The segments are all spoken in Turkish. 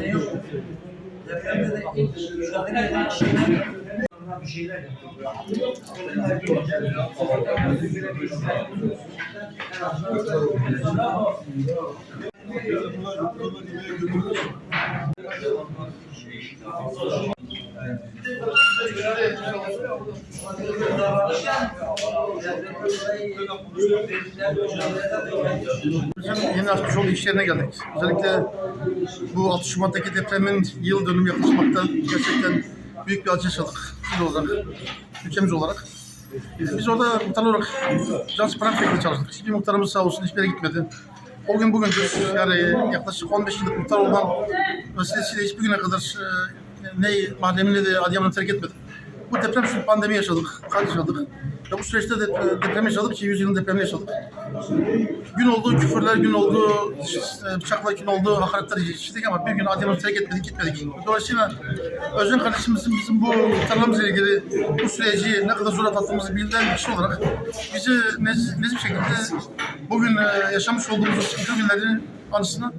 ne yok. Depremde de ilk mücadele eden şeyler bir şeyler Bizim yeni açmış olduğu iş yerine geldik. Özellikle bu 6 Şubat'taki depremin yıl dönümü yaklaşmakta gerçekten büyük bir acı yaşadık il olarak, ülkemiz olarak. Biz orada muhtar olarak can siparan şeklinde çalıştık. Hiçbir muhtarımız sağ olsun hiçbir yere gitmedi. O gün bugündür yani yaklaşık 15 yıllık muhtar olan vesilesiyle hiçbir güne kadar e, ne mahallemini de Adıyaman'ı terk etmedim. Bu deprem için pandemi yaşadık, kar yaşadık. Ve bu süreçte de deprem yaşadık ki 100 yılın depremini yaşadık. Gün oldu, küfürler gün oldu, e, bıçaklar gün oldu, hakaretler işledik ama bir gün Adıyaman'ı terk etmedik, gitmedik. Dolayısıyla Özcan kardeşimizin bizim bu muhtarlarımızla ilgili bu süreci ne kadar zor atlattığımızı bilen kişi olarak bizi nez, nezih bir şekilde bugün e, yaşamış olduğumuz sıkıntı günlerin anısına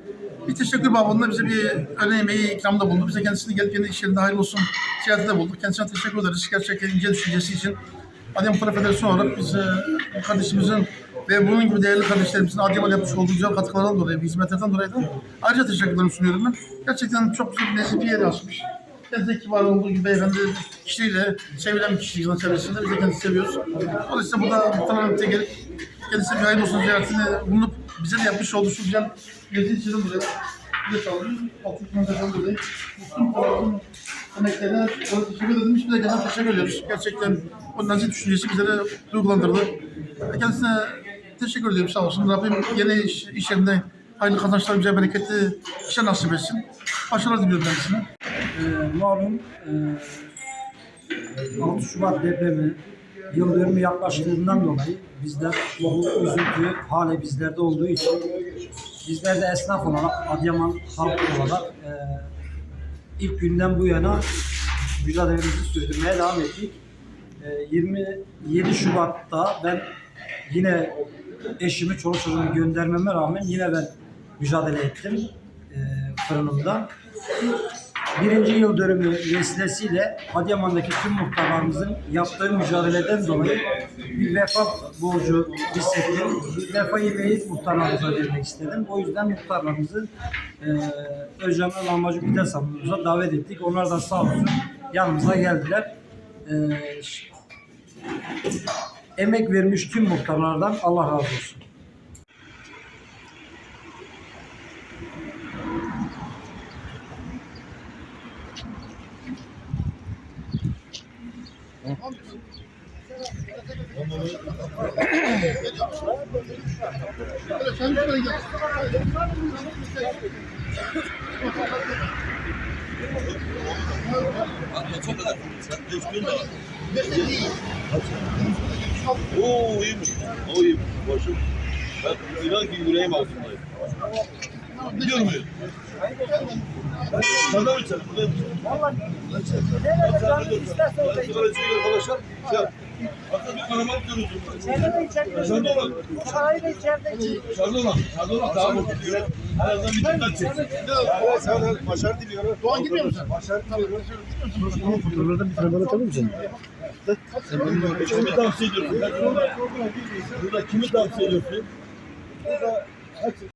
bir teşekkür babında bize bir öğle yemeği ikramda bulundu. Bize kendisini gelip kendi iş yerinde hayırlı olsun ziyarette bulduk. Kendisine teşekkür ederiz. Gerçekten ince düşüncesi için. Adıyaman Para Federasyonu olarak biz e, kardeşimizin ve bunun gibi değerli kardeşlerimizin Adıyaman yapmış olduğu güzel katkılardan dolayı, hizmetlerden dolayı da ayrıca teşekkürlerimi sunuyorum ben. Gerçekten çok güzel nezih bir yer açmış. Kendisi kibar olduğu gibi beyefendi kişiliğiyle sevilen bir kişi yılın çevresinde. Biz de kendisini seviyoruz. Dolayısıyla burada muhtemelen gelip kendisine bir hayırlı olsun ziyaretini bulunup bize de yapmış olduğu şu güzel gezi için dolayı bize sağlıyoruz. Altın Kıbrıs'tan dolayı. Müslüm Kıbrıs'ın emeklerine çok teşekkür ederim. Biz de kendisine teşekkür ediyoruz. Gerçekten o nazik düşüncesi bizleri duygulandırdı. Kendisine teşekkür ediyorum sağ olsun. Rabbim yeni iş, iş yerinde hayırlı kazançlar, bize bereketli işler nasip etsin. Başarılar diliyorum kendisine. Ee, malum e, 6 Şubat depremi yıl dönümü yaklaştığından dolayı bizler bu üzüntü hali bizlerde olduğu için bizler de esnaf olarak Adıyaman halkı olarak e, ilk günden bu yana mücadelemizi sürdürmeye devam ettik. E, 27 Şubat'ta ben yine eşimi, çoluk çocuğumu göndermeme rağmen yine ben mücadele ettim e, fırınımda. Birinci yıl dönümü vesilesiyle Adıyaman'daki tüm muhtarlarımızın yaptığı mücadeleden dolayı bir vefa borcu hissettim. Vefa yemeği muhtarlarımıza vermek istedim. O yüzden muhtarlarımızı e, Özcan'la Lahmacun Pide Salonumuza davet ettik. Onlar da sağ olsun yanımıza geldiler. E, emek vermiş tüm muhtarlardan Allah razı olsun. Oo iyiymiş. O iyiymiş. Başım. Ben inan ki yüreğim altındayım. Biliyor muyum? Sana mı sen? Valla. Nerede canım isterse orada. İçiyor arkadaşlar. Sen. Hatta bir karaman görüyorsun. İçeride. Dışarıda olan. Parayı da içeride içeride. Dışarıda olan. Dışarıda olan. Daha gidiyor? En azından bir dikkat çek. Başarı diliyorum. Doğan gitmiyor musun? Başarı diliyorum. Fotoğraflardan bana tanır mısın? Kimi tavsiye ediyorsun? Burada kimi tavsiye ediyorsun?